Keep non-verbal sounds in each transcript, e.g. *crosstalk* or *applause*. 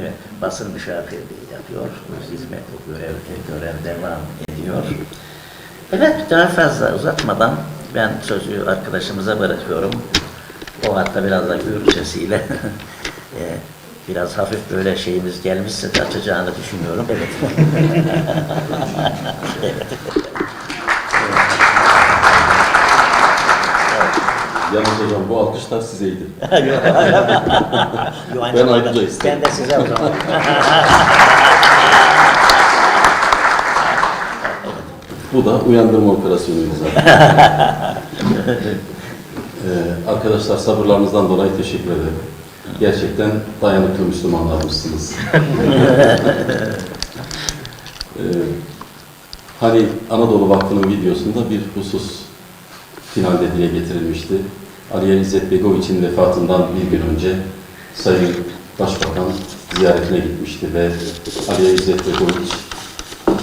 Evet, basın müşavirliği yapıyor. Hizmet, görev, görev devam ediyor. Evet, daha fazla uzatmadan ben sözü arkadaşımıza bırakıyorum. O hatta biraz da Gürcesiyle *laughs* e, biraz hafif böyle şeyimiz gelmişse de açacağını düşünüyorum. Evet. *laughs* Yalnız hocam bu alkışlar sizeydi. *laughs* Yok, aynı Ben zamanda ayrıca isterim. Ben de size o zaman. *laughs* Bu da uyandırma operasyonuydu zaten. *laughs* ee, arkadaşlar sabırlarınızdan dolayı teşekkür ederim. Gerçekten dayanıklı Müslümanlarmışsınız. ee, hani Anadolu Vakfı'nın videosunda bir husus finalde dile getirilmişti. Aliye İzzet Begoviç'in vefatından bir gün önce Sayın Başbakan ziyaretine gitmişti ve Aliye İzzet Begoviç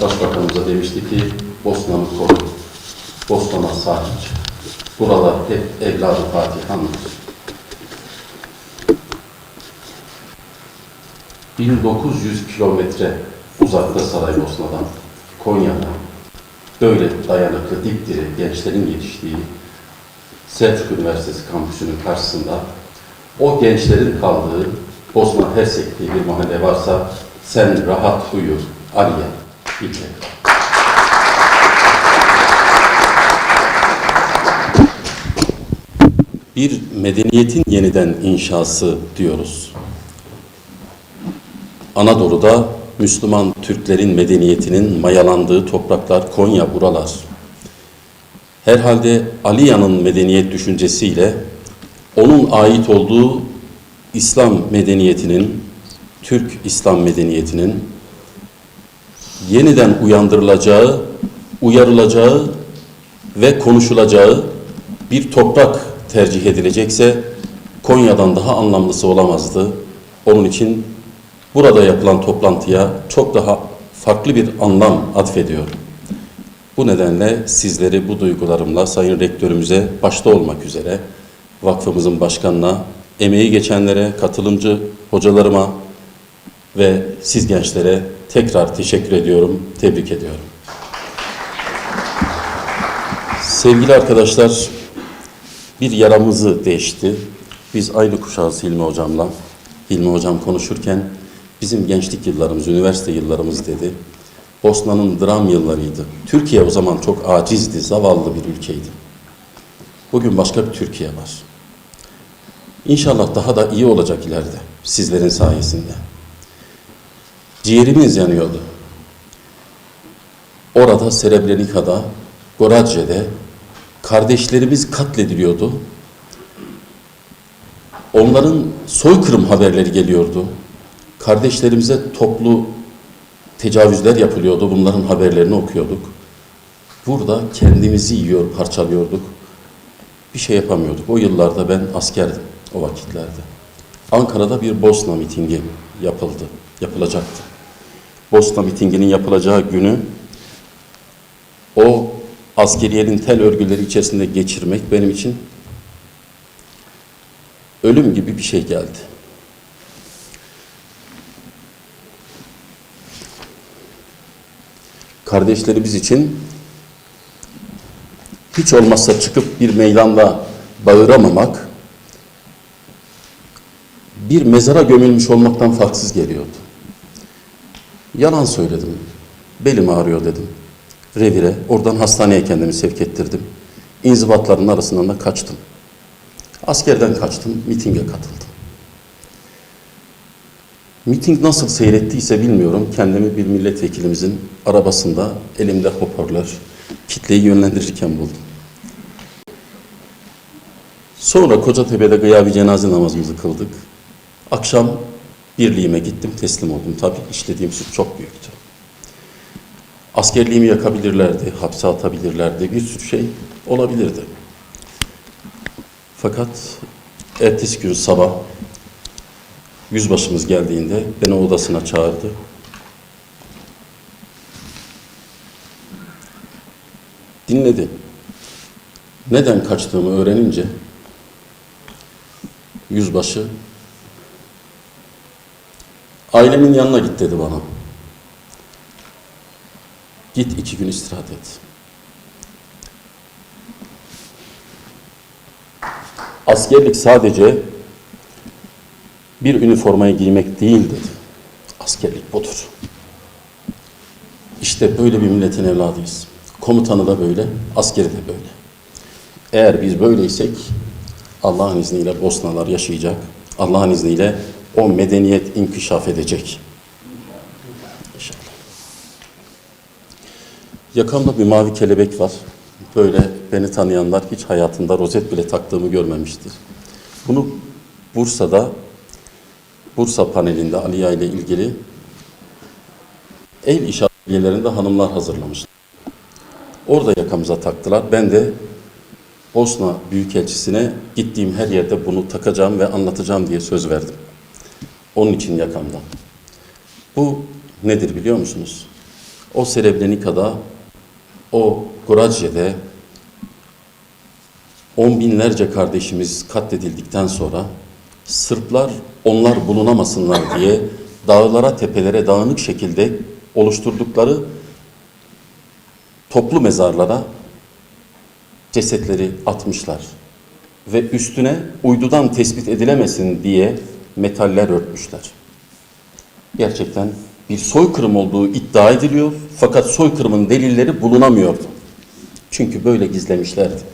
Başbakanımıza demişti ki Bosna'nı koru, Bosna'na sahip çık. Buralar hep evladı Fatihan'dır. 1900 kilometre uzakta Saraybosna'dan, Konya'da böyle dayanıklı, dipdiri gençlerin yetiştiği Selçuk Üniversitesi kampüsünün karşısında o gençlerin kaldığı Bosna Hersek diye bir mahalle varsa sen rahat uyu Aliye İlke. Bir medeniyetin yeniden inşası diyoruz. Anadolu'da Müslüman Türklerin medeniyetinin mayalandığı topraklar Konya buralar. Herhalde Aliya'nın medeniyet düşüncesiyle onun ait olduğu İslam medeniyetinin, Türk İslam medeniyetinin yeniden uyandırılacağı, uyarılacağı ve konuşulacağı bir toprak tercih edilecekse Konya'dan daha anlamlısı olamazdı. Onun için burada yapılan toplantıya çok daha farklı bir anlam atfediyorum. Bu nedenle sizleri bu duygularımla Sayın Rektörümüze başta olmak üzere vakfımızın başkanına, emeği geçenlere, katılımcı hocalarıma ve siz gençlere tekrar teşekkür ediyorum, tebrik ediyorum. Sevgili arkadaşlar, bir yaramızı değişti. Biz aynı kuşağız Hilmi Hocam'la. Hilmi Hocam konuşurken bizim gençlik yıllarımız, üniversite yıllarımız dedi. Bosna'nın dram yıllarıydı. Türkiye o zaman çok acizdi, zavallı bir ülkeydi. Bugün başka bir Türkiye var. İnşallah daha da iyi olacak ileride sizlerin sayesinde. Ciğerimiz yanıyordu. Orada Srebrenica'da, Gorace'de kardeşlerimiz katlediliyordu. Onların soykırım haberleri geliyordu. Kardeşlerimize toplu tecavüzler yapılıyordu. Bunların haberlerini okuyorduk. Burada kendimizi yiyor, parçalıyorduk. Bir şey yapamıyorduk. O yıllarda ben askerdim o vakitlerde. Ankara'da bir Bosna mitingi yapıldı, yapılacaktı. Bosna mitinginin yapılacağı günü o askeriyenin tel örgüleri içerisinde geçirmek benim için ölüm gibi bir şey geldi. Kardeşlerimiz için hiç olmazsa çıkıp bir meydanda bağıramamak bir mezara gömülmüş olmaktan farksız geliyordu. Yalan söyledim. Belim ağrıyor dedim. Revire, oradan hastaneye kendimi sevk ettirdim. İnzibatların arasından da kaçtım. Askerden kaçtım, mitinge katıldım. Miting nasıl seyrettiyse bilmiyorum. Kendimi bir milletvekilimizin arabasında elimde hoparlör, kitleyi yönlendirirken buldum. Sonra Kocatepe'de gıyabi cenaze namazımızı kıldık. Akşam birliğime gittim, teslim oldum. Tabii işlediğim suç çok büyüktü. Askerliğimi yakabilirlerdi, hapse atabilirlerdi, bir sürü şey olabilirdi. Fakat ertesi gün sabah yüzbaşımız geldiğinde beni odasına çağırdı. Dinledi. Neden kaçtığımı öğrenince yüzbaşı Ailemin yanına git dedi bana. Git iki gün istirahat et. Askerlik sadece bir üniformayı giymek değil dedi. Askerlik budur. İşte böyle bir milletin evladıyız. Komutanı da böyle, askeri de böyle. Eğer biz böyleysek Allah'ın izniyle Bosnalar yaşayacak. Allah'ın izniyle o medeniyet inkişaf edecek. İnşallah. Yakamda bir mavi kelebek var. Böyle beni tanıyanlar hiç hayatında rozet bile taktığımı görmemiştir. Bunu Bursa'da Bursa panelinde Aliya ile ilgili el işaretlerinde hanımlar hazırlamışlar. Orada yakamıza taktılar. Ben de Bosna Büyükelçisi'ne gittiğim her yerde bunu takacağım ve anlatacağım diye söz verdim. Onun için yakamda. Bu nedir biliyor musunuz? O Srebrenica'da, o Gorace'de on binlerce kardeşimiz katledildikten sonra Sırplar onlar bulunamasınlar diye dağlara, tepelere dağınık şekilde oluşturdukları toplu mezarlara cesetleri atmışlar. Ve üstüne uydudan tespit edilemesin diye metaller örtmüşler. Gerçekten bir soykırım olduğu iddia ediliyor fakat soykırımın delilleri bulunamıyordu. Çünkü böyle gizlemişlerdi.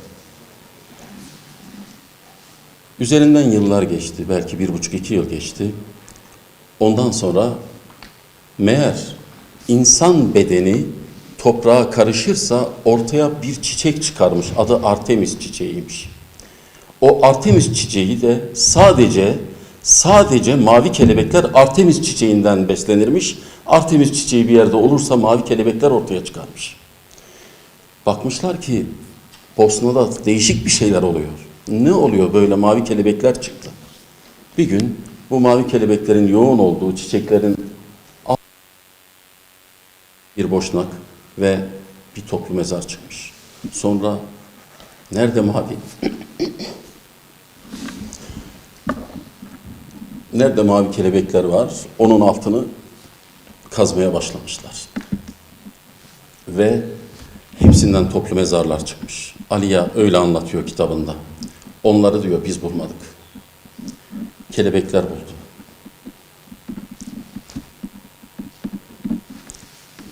Üzerinden yıllar geçti, belki bir buçuk iki yıl geçti. Ondan sonra meğer insan bedeni toprağa karışırsa ortaya bir çiçek çıkarmış. Adı Artemis çiçeğiymiş. O Artemis çiçeği de sadece sadece mavi kelebekler Artemis çiçeğinden beslenirmiş. Artemis çiçeği bir yerde olursa mavi kelebekler ortaya çıkarmış. Bakmışlar ki Bosna'da değişik bir şeyler oluyor. Ne oluyor böyle mavi kelebekler çıktı. Bir gün bu mavi kelebeklerin yoğun olduğu çiçeklerin bir boşnak ve bir toplu mezar çıkmış. Sonra nerede mavi? nerede mavi kelebekler var? Onun altını kazmaya başlamışlar. Ve hepsinden toplu mezarlar çıkmış. Aliya öyle anlatıyor kitabında. Onları diyor biz bulmadık. Kelebekler buldu.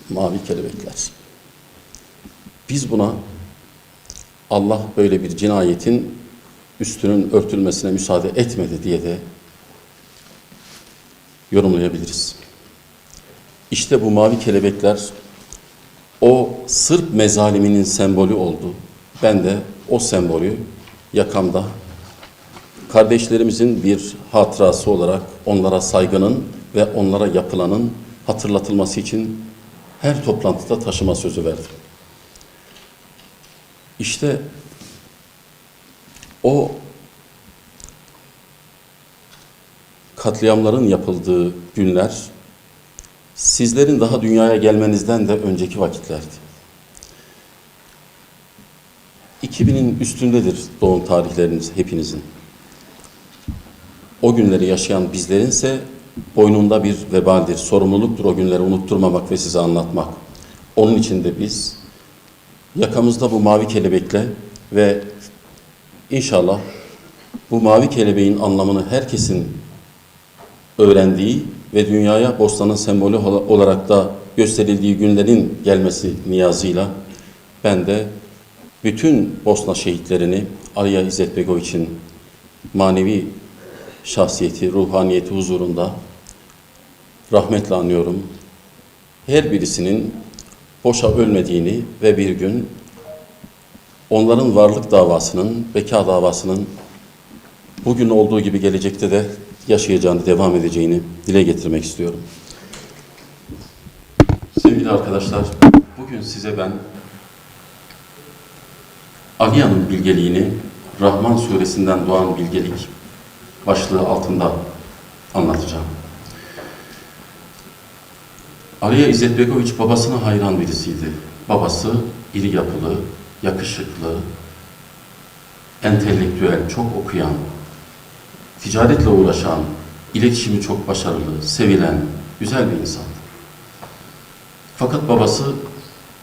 Mavi kelebekler. Biz buna Allah böyle bir cinayetin üstünün örtülmesine müsaade etmedi diye de yorumlayabiliriz. İşte bu mavi kelebekler o Sırp mezaliminin sembolü oldu. Ben de o sembolü yakamda kardeşlerimizin bir hatırası olarak onlara saygının ve onlara yapılanın hatırlatılması için her toplantıda taşıma sözü verdim. İşte o katliamların yapıldığı günler sizlerin daha dünyaya gelmenizden de önceki vakitlerdi. 2000'in üstündedir doğum tarihleriniz hepinizin. O günleri yaşayan bizlerinse boynunda bir vebaldir, sorumluluktur o günleri unutturmamak ve size anlatmak. Onun için de biz yakamızda bu mavi kelebekle ve inşallah bu mavi kelebeğin anlamını herkesin öğrendiği ve dünyaya Bosna'nın sembolü olarak da gösterildiği günlerin gelmesi niyazıyla ben de bütün Bosna şehitlerini Aliya İzzet Begoviç'in manevi şahsiyeti, ruhaniyeti huzurunda rahmetle anıyorum. Her birisinin boşa ölmediğini ve bir gün onların varlık davasının, beka davasının bugün olduğu gibi gelecekte de yaşayacağını, devam edeceğini dile getirmek istiyorum. Sevgili arkadaşlar, bugün size ben Aliya'nın bilgeliğini Rahman suresinden doğan bilgelik başlığı altında anlatacağım. Aliya İzzet Begoviç babasına hayran birisiydi. Babası iri yapılı, yakışıklı, entelektüel, çok okuyan, ticaretle uğraşan, iletişimi çok başarılı, sevilen, güzel bir insandı. Fakat babası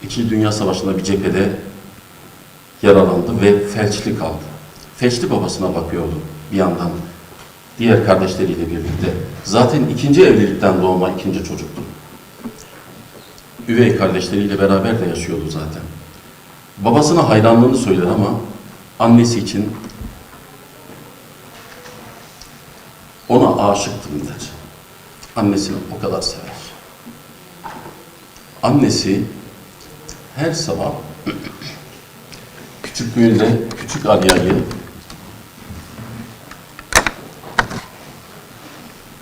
İkinci Dünya Savaşı'nda bir cephede yaralandı ve felçli kaldı. Felçli babasına bakıyordu bir yandan diğer kardeşleriyle birlikte. Zaten ikinci evlilikten doğma ikinci çocuktu. Üvey kardeşleriyle beraber de yaşıyordu zaten. Babasına hayranlığını söyler ama annesi için ona aşıktım der. Annesini o kadar sever. Annesi her sabah küçüklüğünde küçük Alya'yı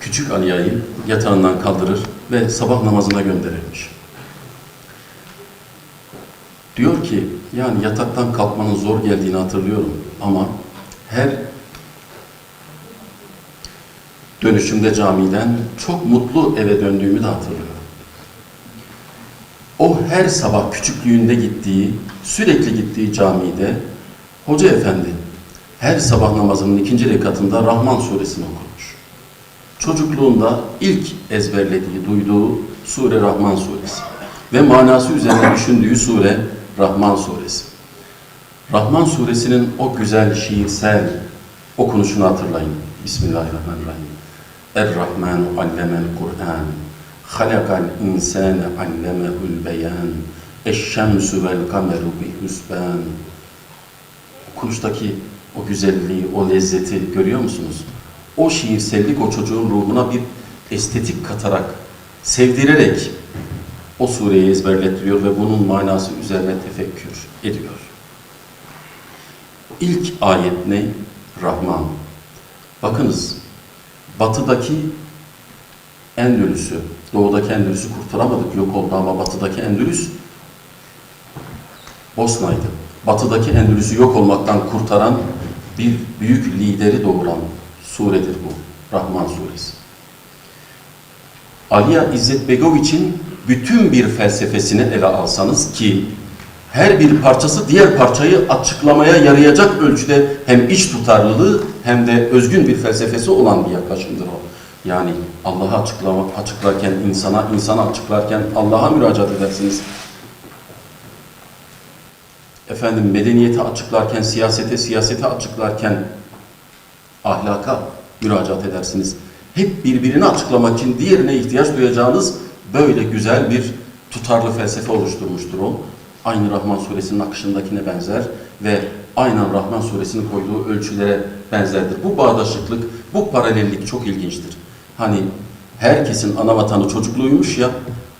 küçük Alya'yı yatağından kaldırır ve sabah namazına gönderirmiş. Diyor ki yani yataktan kalkmanın zor geldiğini hatırlıyorum ama her dönüşümde camiden çok mutlu eve döndüğümü de hatırlıyorum. O her sabah küçüklüğünde gittiği, sürekli gittiği camide Hoca Efendi her sabah namazının ikinci rekatında Rahman suresini okurmuş. Çocukluğunda ilk ezberlediği, duyduğu sure Rahman suresi ve manası üzerine düşündüğü sure Rahman suresi. Rahman suresinin o güzel şiirsel okunuşunu hatırlayın. Bismillahirrahmanirrahim. Er-Rahmanu allemel Kur'an. Halakal insane allemehul beyan. Eşşemsü vel kameru bi hüsban. Okunuştaki o güzelliği, o lezzeti görüyor musunuz? O şiirsellik o çocuğun ruhuna bir estetik katarak, sevdirerek o sureyi ezberlettiriyor ve bunun manası üzerine tefekkür ediyor. İlk ayet ne? Rahman. Bakınız, batıdaki Endülüs'ü, doğudaki Endülüs'ü kurtaramadık, yok oldu ama batıdaki Endülüs Bosna'ydı. Batıdaki Endülüs'ü yok olmaktan kurtaran bir büyük lideri doğuran suredir bu. Rahman suresi. Aliya İzzet Begoviç'in bütün bir felsefesini ele alsanız ki her bir parçası diğer parçayı açıklamaya yarayacak ölçüde hem iç tutarlılığı hem de özgün bir felsefesi olan bir yaklaşımdır o. Yani Allah'ı açıklama, açıklarken insana, insana açıklarken Allah'a müracaat edersiniz. Efendim medeniyeti açıklarken, siyasete, siyasete açıklarken ahlaka müracaat edersiniz. Hep birbirini açıklamak için diğerine ihtiyaç duyacağınız böyle güzel bir tutarlı felsefe oluşturmuştur o. Aynı Rahman suresinin akışındakine benzer ve aynen Rahman suresinin koyduğu ölçülere benzerdir. Bu bağdaşıklık, bu paralellik çok ilginçtir. Hani herkesin ana vatanı çocukluğuymuş ya,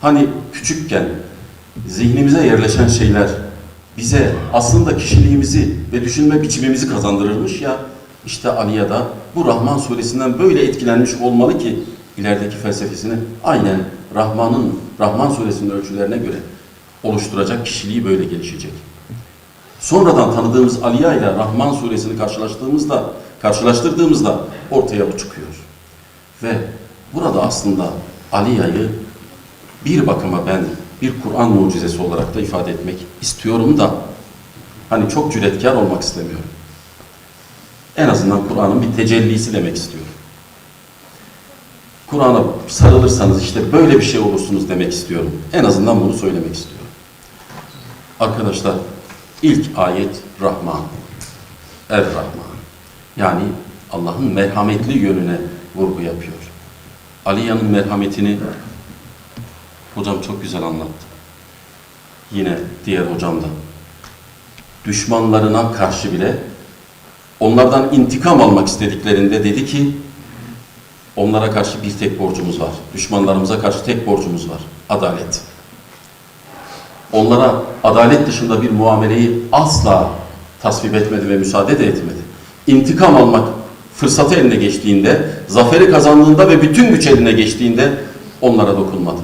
hani küçükken zihnimize yerleşen şeyler bize aslında kişiliğimizi ve düşünme biçimimizi kazandırırmış ya, işte Aliya'da bu Rahman suresinden böyle etkilenmiş olmalı ki ilerideki felsefesini aynen Rahman'ın Rahman suresinin ölçülerine göre oluşturacak kişiliği böyle gelişecek. Sonradan tanıdığımız Aliya ile Rahman suresini karşılaştığımızda karşılaştırdığımızda ortaya bu çıkıyor. Ve burada aslında Aliya'yı bir bakıma ben bir Kur'an mucizesi olarak da ifade etmek istiyorum da hani çok cüretkar olmak istemiyorum. En azından Kur'an'ın bir tecellisi demek istiyorum. Kur'an'a sarılırsanız işte böyle bir şey olursunuz demek istiyorum. En azından bunu söylemek istiyorum. Arkadaşlar ilk ayet Rahman. Er-Rahman. Yani Allah'ın merhametli yönüne vurgu yapıyor. Aliya'nın merhametini hocam çok güzel anlattı. Yine diğer hocam da. Düşmanlarına karşı bile onlardan intikam almak istediklerinde dedi ki onlara karşı bir tek borcumuz var. Düşmanlarımıza karşı tek borcumuz var. Adalet. Onlara adalet dışında bir muameleyi asla tasvip etmedi ve müsaade de etmedi. İntikam almak fırsatı eline geçtiğinde, zaferi kazandığında ve bütün güç eline geçtiğinde onlara dokunmadı.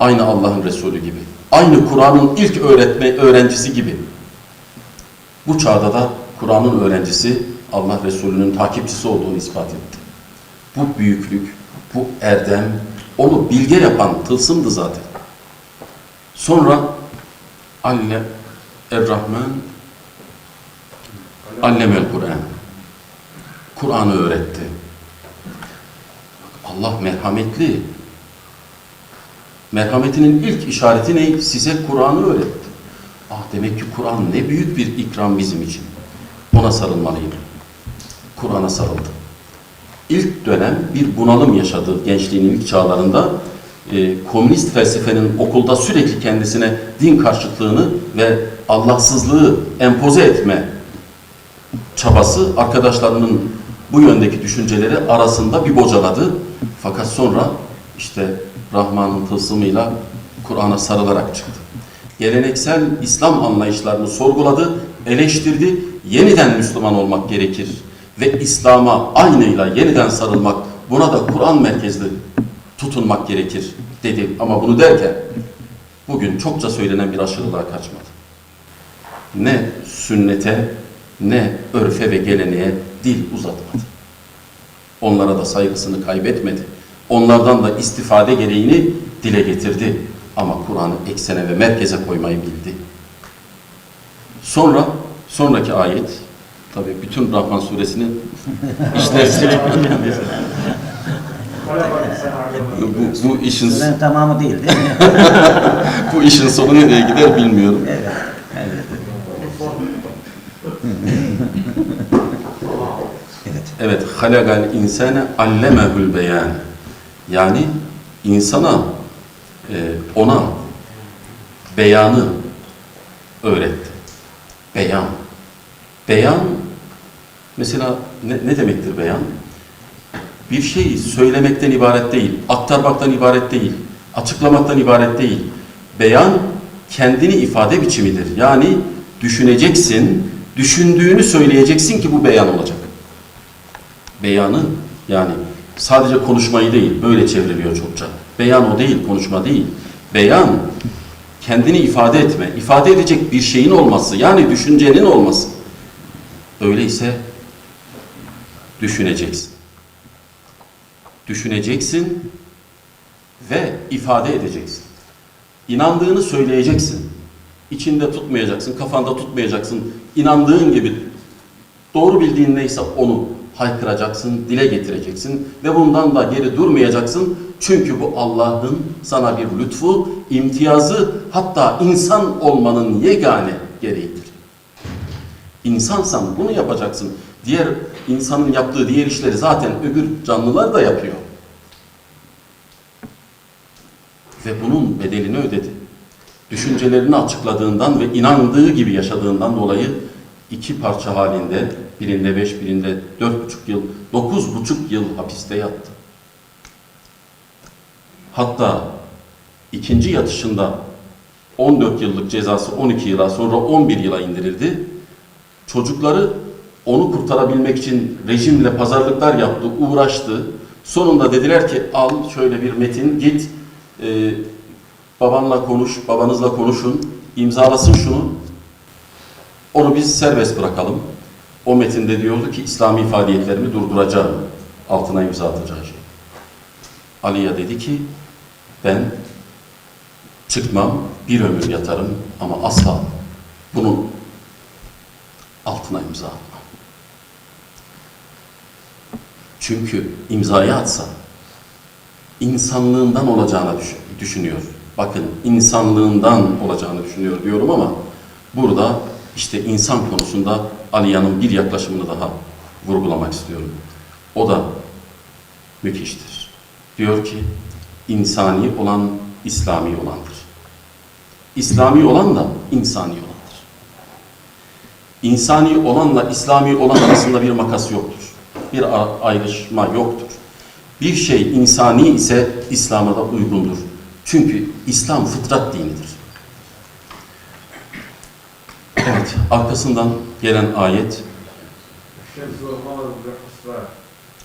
Aynı Allah'ın Resulü gibi. Aynı Kur'an'ın ilk öğretme öğrencisi gibi. Bu çağda da Kur'an'ın öğrencisi Allah Resulü'nün takipçisi olduğunu ispat etti. Bu büyüklük, bu erdem, onu bilge yapan tılsımdı zaten. Sonra Alle Er-Rahman Allemel Kur'an. Kur'an'ı öğretti. Allah merhametli. Merhametinin ilk işareti ne? Size Kur'an'ı öğretti. Ah demek ki Kur'an ne büyük bir ikram bizim için. Ona sarılmalıyım. Kur'an'a sarıldı. İlk dönem bir bunalım yaşadı gençliğinin ilk çağlarında. Ee, komünist felsefenin okulda sürekli kendisine din karşıtlığını ve Allahsızlığı empoze etme çabası arkadaşlarının bu yöndeki düşünceleri arasında bir bocaladı. Fakat sonra işte Rahman'ın tılsımıyla Kur'an'a sarılarak çıktı. Geleneksel İslam anlayışlarını sorguladı, eleştirdi. Yeniden Müslüman olmak gerekir ve İslam'a aynıyla yeniden sarılmak, buna da Kur'an merkezli tutunmak gerekir dedi. Ama bunu derken bugün çokça söylenen bir aşırılığa kaçmadı ne sünnete ne örfe ve geleneğe dil uzatmadı. Onlara da saygısını kaybetmedi. Onlardan da istifade gereğini dile getirdi. Ama Kur'an'ı eksene ve merkeze koymayı bildi. Sonra, sonraki ayet, tabi bütün Rahman suresini *laughs* işlersek bu, bu işin tamamı değil değil mi? *laughs* bu işin sonu nereye gider bilmiyorum. evet. Evet. Halagal insane allemehul beyan. Yani insana e, ona beyanı öğretti. Beyan. Beyan mesela ne, ne demektir beyan? Bir şeyi söylemekten ibaret değil, aktarmaktan ibaret değil, açıklamaktan ibaret değil. Beyan kendini ifade biçimidir. Yani düşüneceksin, düşündüğünü söyleyeceksin ki bu beyan olacak beyanı yani sadece konuşmayı değil böyle çevriliyor çokça. Beyan o değil, konuşma değil. Beyan kendini ifade etme, ifade edecek bir şeyin olması yani düşüncenin olması. Öyleyse düşüneceksin. Düşüneceksin ve ifade edeceksin. İnandığını söyleyeceksin. İçinde tutmayacaksın, kafanda tutmayacaksın. İnandığın gibi Doğru bildiğin neyse onu haykıracaksın, dile getireceksin ve bundan da geri durmayacaksın. Çünkü bu Allah'ın sana bir lütfu, imtiyazı hatta insan olmanın yegane gereğidir. İnsansan bunu yapacaksın. Diğer insanın yaptığı diğer işleri zaten öbür canlılar da yapıyor. Ve bunun bedelini ödedi. Düşüncelerini açıkladığından ve inandığı gibi yaşadığından dolayı iki parça halinde birinde beş, birinde dört buçuk yıl, dokuz buçuk yıl hapiste yattı. Hatta ikinci yatışında 14 yıllık cezası 12 yıla sonra 11 yıla indirildi. Çocukları onu kurtarabilmek için rejimle pazarlıklar yaptı, uğraştı. Sonunda dediler ki al şöyle bir metin git e, babanla konuş, babanızla konuşun, imzalasın şunu. Onu biz serbest bırakalım. O metinde diyordu ki İslami faaliyetlerimi durduracağım. Altına imza atacağı şey. Ali'ye dedi ki ben çıkmam, bir ömür yatarım ama asla bunun altına imza atmam. Çünkü imzayı atsa insanlığından olacağını düş- düşünüyor. Bakın insanlığından olacağını düşünüyor diyorum ama burada işte insan konusunda Aliya'nın bir yaklaşımını daha vurgulamak istiyorum. O da müthiştir. Diyor ki insani olan İslami olandır. İslami olan da insani olandır. İnsani olanla İslami olan arasında bir makas yoktur. Bir ayrışma yoktur. Bir şey insani ise İslam'a da uygundur. Çünkü İslam fıtrat dinidir. Evet, arkasından gelen ayet.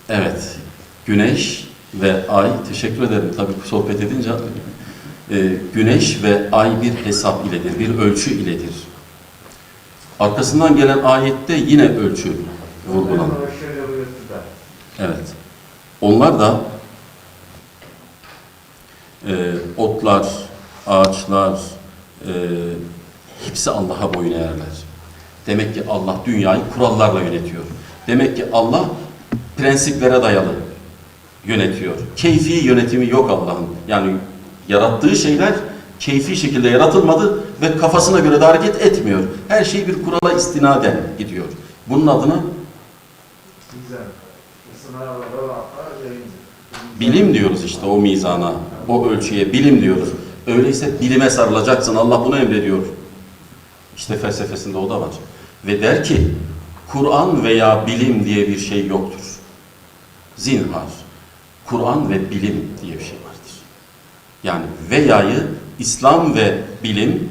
Evet, güneş ve ay, teşekkür ederim tabii sohbet edince. E, güneş ve ay bir hesap iledir, bir ölçü iledir. Arkasından gelen ayette yine ölçü vurgulanır. Evet. Onlar da e, otlar, ağaçlar, e, hepsi Allah'a boyun eğerler. Demek ki Allah dünyayı kurallarla yönetiyor. Demek ki Allah prensiplere dayalı yönetiyor. Keyfi yönetimi yok Allah'ın. Yani yarattığı şeyler keyfi şekilde yaratılmadı ve kafasına göre de hareket etmiyor. Her şey bir kurala istinaden gidiyor. Bunun adına bilim diyoruz işte o mizana, o ölçüye bilim diyoruz. Öyleyse bilime sarılacaksın. Allah bunu emrediyor. İşte felsefesinde o da var. Ve der ki Kur'an veya bilim diye bir şey yoktur. Zinhar. Kur'an ve bilim diye bir şey vardır. Yani veya'yı İslam ve bilim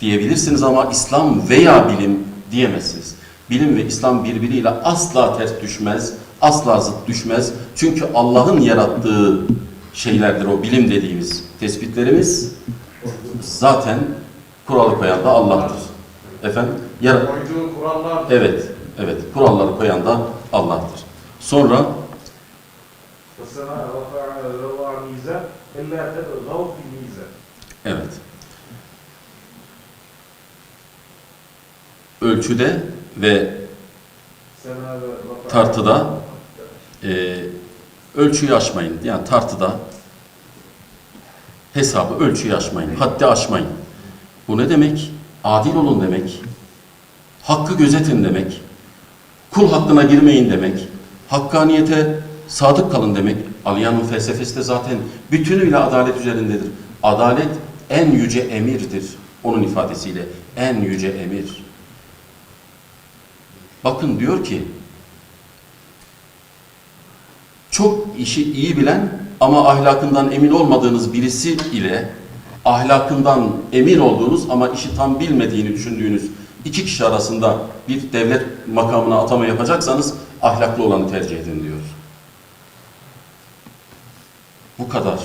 diyebilirsiniz ama İslam veya bilim diyemezsiniz. Bilim ve İslam birbiriyle asla ters düşmez, asla zıt düşmez. Çünkü Allah'ın yarattığı şeylerdir o bilim dediğimiz tespitlerimiz. Zaten Kuralı koyan da Allah'tır. Efendim? Yar Koyduğu kurallar. Evet, evet. Kuralları koyan da Allah'tır. Sonra Evet. Ölçüde ve tartıda e, ölçüyü aşmayın. Yani tartıda hesabı ölçüyü aşmayın. Haddi aşmayın. Bu ne demek? Adil olun demek. Hakkı gözetin demek. Kul hakkına girmeyin demek. Hakkaniyete sadık kalın demek. Aliyan'ın felsefesi de zaten bütünüyle adalet üzerindedir. Adalet en yüce emirdir. Onun ifadesiyle en yüce emir. Bakın diyor ki çok işi iyi bilen ama ahlakından emin olmadığınız birisi ile ahlakından emin olduğunuz ama işi tam bilmediğini düşündüğünüz iki kişi arasında bir devlet makamına atama yapacaksanız ahlaklı olanı tercih edin diyor. Bu kadar